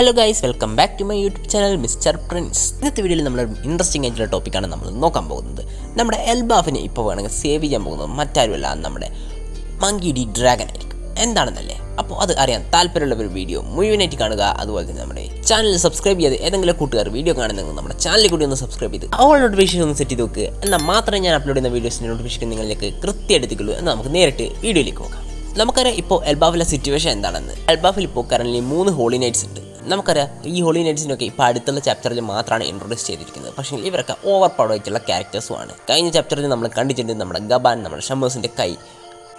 Hello guys welcome back to my YouTube channel mister Prince ഇന്നത്തെ വീഡിയോയിൽ നമ്മൾ interesting ആയിട്ടുള്ള ടോപ്പിക്കാണ് നമ്മൾ നോക്കാൻ പോകുന്നത്. നമ്മുടെ എൽബാഫിനെ ഇപ്പോൾ വേണമെങ്കിൽ സേവ് ചെയ്യാൻ പോകുന്നത് മറ്റാരുമല്ല നമ്മുടെ മങ്കി ഡി ഡ്രാഗൺ ആയിരിക്കും. എന്താണെന്നല്ലേ? അപ്പോൾ അത് അറിയാൻ താല്പര്യമുള്ള ഒരു വീഡിയോ മുഴുവനായിട്ട് കാണുക. അതുപോലെ തന്നെ നമ്മുടെ ചാനൽ സബ്സ്ക്രൈബ് ചെയ്ത് ഏതെങ്കിലും കൂട്ടുകാർ വീഡിയോ കാണുന്നെങ്കിൽ നമ്മുടെ ചാനലിൽ കൂടി ഒന്ന് സബ്സ്ക്രൈബ് ചെയ്ത് ഓൾ നോട്ടിഫിക്കേഷൻ ഒന്ന് സെറ്റ് ചെയ്ത് നോക്കുക എന്നാൽ മാത്രമേ ഞാൻ അപ്ലോഡ് ചെയ്യുന്ന വീഡിയോസിന്റെ നോട്ടിഫിക്കേഷൻ നിങ്ങളിലേക്ക് കൃത്യമായിട്ട് എത്തിക്കുള്ളൂ എന്നാൽ നമുക്ക് നേരിട്ട് വീഡിയോയിലേക്ക് പോകാം. നമുക്കറിയാം ഇപ്പോൾ എൽബാഫിലെ സിറ്റുവേഷൻ എന്താണെന്ന്. എൽബാഫിൽ ഇപ്പോൾ കറൻലി മൂന്ന് ഹോളി നൈറ്റ്സ് ഉണ്ട്. നമുക്കറിയാം ഈ ഹോളി നൈറ്റ്സിനൊക്കെ ഇപ്പോൾ അടുത്തുള്ള ചാപ്റ്ററിൽ മാത്രമാണ് ഇൻട്രൊഡ്യൂസ് ചെയ്തിരിക്കുന്നത്. പക്ഷേ ഇവരൊക്കെ ഓവർ പവർ ആയിട്ടുള്ള ക്യാരക്ടേഴ്സുമാണ് കഴിഞ്ഞ ചാപ്റ്ററിൽ നമ്മൾ കണ്ടിട്ടുണ്ട് നമ്മുടെ ഗബാൻ നമ്മുടെ ഷമേഴ്സിന്റെ കൈ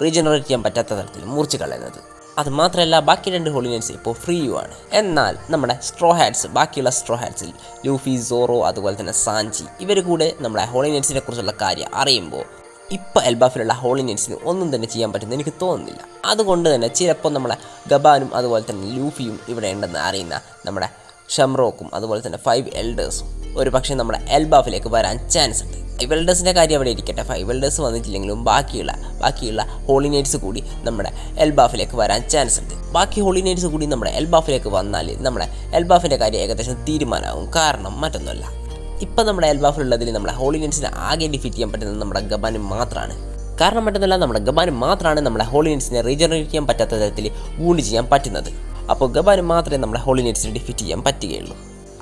റീജനറേറ്റ് ചെയ്യാൻ പറ്റാത്ത തരത്തിൽ മുറിച്ച് കളയുന്നത്. അത് മാത്രമല്ല ബാക്കി രണ്ട് ഹോളി നൈറ്റ്സ് ഇപ്പോൾ ആണ്. എന്നാൽ നമ്മുടെ സ്ട്രോ ഹാറ്റ്സ് ബാക്കിയുള്ള സ്ട്രോ ഹാറ്റ്സിൽ ലൂഫി സോറോ അതുപോലെ തന്നെ സാഞ്ചി ഇവർ കൂടെ നമ്മുടെ ഹോളി നൈറ്റ്സിനെ കുറിച്ചുള്ള കാര്യം അറിയുമ്പോൾ ഇപ്പോൾ എൽബാഫിലുള്ള ഹോൾ ഇന്ത്യൻസിന് ഒന്നും തന്നെ ചെയ്യാൻ പറ്റുമെന്ന് എനിക്ക് തോന്നുന്നില്ല. അതുകൊണ്ട് തന്നെ ചിലപ്പോൾ നമ്മളെ ഗബാനും അതുപോലെ തന്നെ ലൂഫിയും ഇവിടെ ഉണ്ടെന്ന് അറിയുന്ന നമ്മുടെ ഷംറോക്കും അതുപോലെ തന്നെ ഫൈവ് എൽഡേഴ്സും ഒരു പക്ഷേ നമ്മുടെ എൽബാഫിലേക്ക് വരാൻ ചാൻസ് ഉണ്ട്. ഫൈവ് എൽഡേഴ്സിന്റെ കാര്യം അവിടെ ഇരിക്കട്ടെ. ഫൈവ് എൽഡേഴ്സ് വന്നിട്ടില്ലെങ്കിലും ബാക്കിയുള്ള ബാക്കിയുള്ള ഹോളിനേറ്റ്സ് കൂടി നമ്മുടെ എൽബാഫിലേക്ക് വരാൻ ചാൻസ് ഉണ്ട്. ബാക്കി ഹോളിനേറ്റ്സ് കൂടി നമ്മുടെ എൽബാഫിലേക്ക് വന്നാൽ നമ്മുടെ എൽബാഫിന്റെ കാര്യം ഏകദേശം തീരുമാനമാകും കാരണം മറ്റൊന്നുമല്ല. ഇപ്പം നമ്മുടെ എൽബാഫിലുള്ളതിൽ നമ്മുടെ ഹോളിനൻസിന് ആകെ ഡിഫീറ്റ് ചെയ്യാൻ പറ്റുന്നത് നമ്മുടെ ഗബാന് മാത്രമാണ് കാരണം മറ്റൊന്നല്ല നമ്മുടെ ഗബാന് മാത്രമാണ് നമ്മുടെ ഹോളിനൻസിനെ റീജനറേറ്റ് ചെയ്യാൻ പറ്റാത്ത തരത്തിൽ വൂണ്ട് ചെയ്യാൻ പറ്റുന്നത്. അപ്പോൾ ഗബാന് മാത്രമേ നമ്മുടെ ഹോളി ഡിഫീറ്റ് ചെയ്യാൻ പറ്റുകയുള്ളൂ.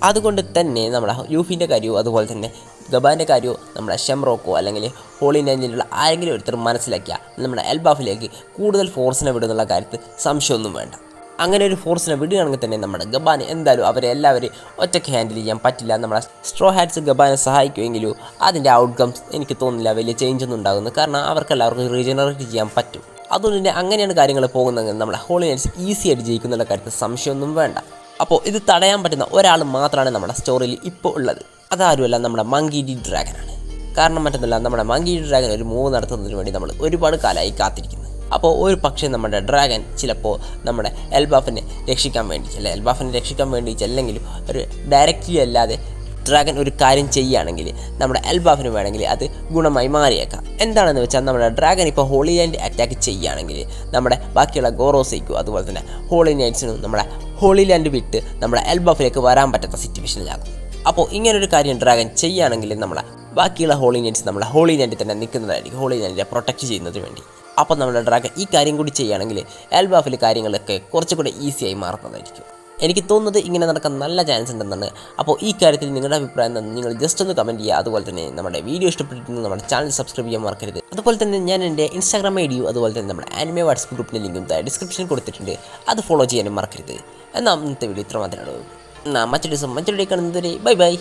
അതുകൊണ്ട് തന്നെ നമ്മുടെ യൂഫിന്റെ കാര്യവും അതുപോലെ തന്നെ ഗബാന്റെ കാര്യവും നമ്മുടെ ഷെംറോക്കോ അല്ലെങ്കിൽ ഹോളി നൈനിലുള്ള ആരെങ്കിലും ഒരുത്തർ മനസ്സിലാക്കിയാൽ നമ്മുടെ എൽബാഫിലേക്ക് കൂടുതൽ ഫോഴ്സിനെ വിടുന്നുള്ള കാര്യത്തിൽ സംശയമൊന്നും വേണ്ട. അങ്ങനെ ഒരു ഫോഴ്സിനെ വിടുകയാണെങ്കിൽ തന്നെ നമ്മുടെ ഗബാന് എന്തായാലും അവരെ എല്ലാവരും ഒറ്റയ്ക്ക് ഹാൻഡിൽ ചെയ്യാൻ പറ്റില്ല. നമ്മുടെ സ്ട്രോ ഹാറ്റ്സ് ഗബാനെ സഹായിക്കുമെങ്കിലും അതിന്റെ ഔട്ട്കംസ് എനിക്ക് തോന്നുന്നില്ല വലിയ ചേഞ്ച് ഒന്നും ഉണ്ടാകുന്നു. കാരണം അവർക്കെല്ലാവർക്കും റീജനറേറ്റ് ചെയ്യാൻ പറ്റും. അതുകൊണ്ട് തന്നെ അങ്ങനെയാണ് കാര്യങ്ങൾ പോകുന്നതെങ്കിൽ നമ്മുടെ ഹോളി നൈറ്റ്സ് ഈസി ആയിട്ട് ജയിക്കുന്നുള്ള കാര്യത്തിൽ സംശയമൊന്നും വേണ്ട. അപ്പോൾ ഇത് തടയാൻ പറ്റുന്ന ഒരാൾ മാത്രമാണ് നമ്മുടെ സ്റ്റോറിയിൽ ഇപ്പോൾ ഉള്ളത്. അതാരുമല്ല നമ്മുടെ മങ്കി ഡി ഡ്രാഗനാണ് കാരണം മറ്റൊന്നല്ല നമ്മുടെ മങ്കി ഡി ഡ്രാഗൻ ഒരു മൂവ് നടത്തുന്നതിന് വേണ്ടി നമ്മൾ ഒരുപാട് കാലമായി കാത്തിരിക്കുന്നു. അപ്പോൾ ഒരു പക്ഷേ നമ്മുടെ ഡ്രാഗൻ ചിലപ്പോൾ നമ്മുടെ എൽബാഫിനെ രക്ഷിക്കാൻ വേണ്ടി അല്ലെ എൽബാഫിനെ രക്ഷിക്കാൻ വേണ്ടി ചെല്ലെങ്കിലും ഒരു ഡയറക്റ്റ്ലി അല്ലാതെ ഡ്രാഗൻ ഒരു കാര്യം ചെയ്യുകയാണെങ്കിൽ നമ്മുടെ എൽബാഫിന് വേണമെങ്കിൽ അത് ഗുണമായി മാറിയേക്കാം. എന്താണെന്ന് വെച്ചാൽ നമ്മുടെ ഡ്രാഗൻ ഇപ്പോൾ ഹോളി ലാൻഡ് അറ്റാക്ക് ചെയ്യുകയാണെങ്കിൽ നമ്മുടെ ബാക്കിയുള്ള ഗോറോസയ്ക്കും അതുപോലെ തന്നെ ഹോളി നൈറ്റ്സിനും നമ്മുടെ ഹോളി ലാൻഡ് വിട്ട് നമ്മുടെ എൽബാഫിലേക്ക് വരാൻ പറ്റാത്ത സിറ്റുവേഷനിലാകും അപ്പോൾ ഇങ്ങനൊരു കാര്യം ഡ്രാഗൻ ചെയ്യുകയാണെങ്കിൽ നമ്മളെ ബാക്കിയുള്ള ഹോളി നൈറ്റ്സ് നമ്മളെ ഹോളി ലാൻഡിൽ തന്നെ നിൽക്കുന്നതായിരിക്കും ഹോളി ലാൻഡിനെ പ്രൊട്ടക്റ്റ് ചെയ്യുന്നതിന് വേണ്ടി. അപ്പോൾ നമ്മുടെ ഡ്രാഗൺ ഈ കാര്യം കൂടി ചെയ്യുകയാണെങ്കിൽ എൽബാഫിൽ കാര്യങ്ങളൊക്കെ കുറച്ചുകൂടി ഈസിയായി മാറുന്നതായിരിക്കും. എനിക്ക് തോന്നുന്നത് ഇങ്ങനെ നടക്കാൻ നല്ല ചാൻസ് ഉണ്ടെന്നാണ്. അപ്പോൾ ഈ കാര്യത്തിൽ നിങ്ങളുടെ അഭിപ്രായം തന്നെ നിങ്ങൾ ജസ്റ്റ് ഒന്ന് കമന്റ് ചെയ്യുക. അതുപോലെ തന്നെ നമ്മുടെ വീഡിയോ ഇഷ്ടപ്പെട്ടിട്ടുണ്ടെങ്കിൽ നമ്മുടെ ചാനൽ സബ്സ്ക്രൈബ് ചെയ്യാൻ മറക്കരുത്. അതുപോലെ തന്നെ ഞാൻ എന്റെ ഇൻസ്റ്റാഗ്രാം ഐ ഡിയും അതുപോലെ തന്നെ നമ്മുടെ ആനിമേ വാട്സ്ആപ്പ് ഗ്രൂപ്പിന്റെ ലിങ്കും ഡിസ്ക്രിപ്ഷൻ കൊടുത്തിട്ടുണ്ട്. അത് ഫോളോ ചെയ്യാനും മറക്കരുത്. എന്നാൽ ഇന്നത്തെ വീഡിയോ ഇത്ര മാത്രമേ ഉള്ളൂ. എന്നാൽ മറ്റൊരു ദിവസം മറ്റൊരു ഡേ കാണുന്നതുവരെ ബൈ ബൈ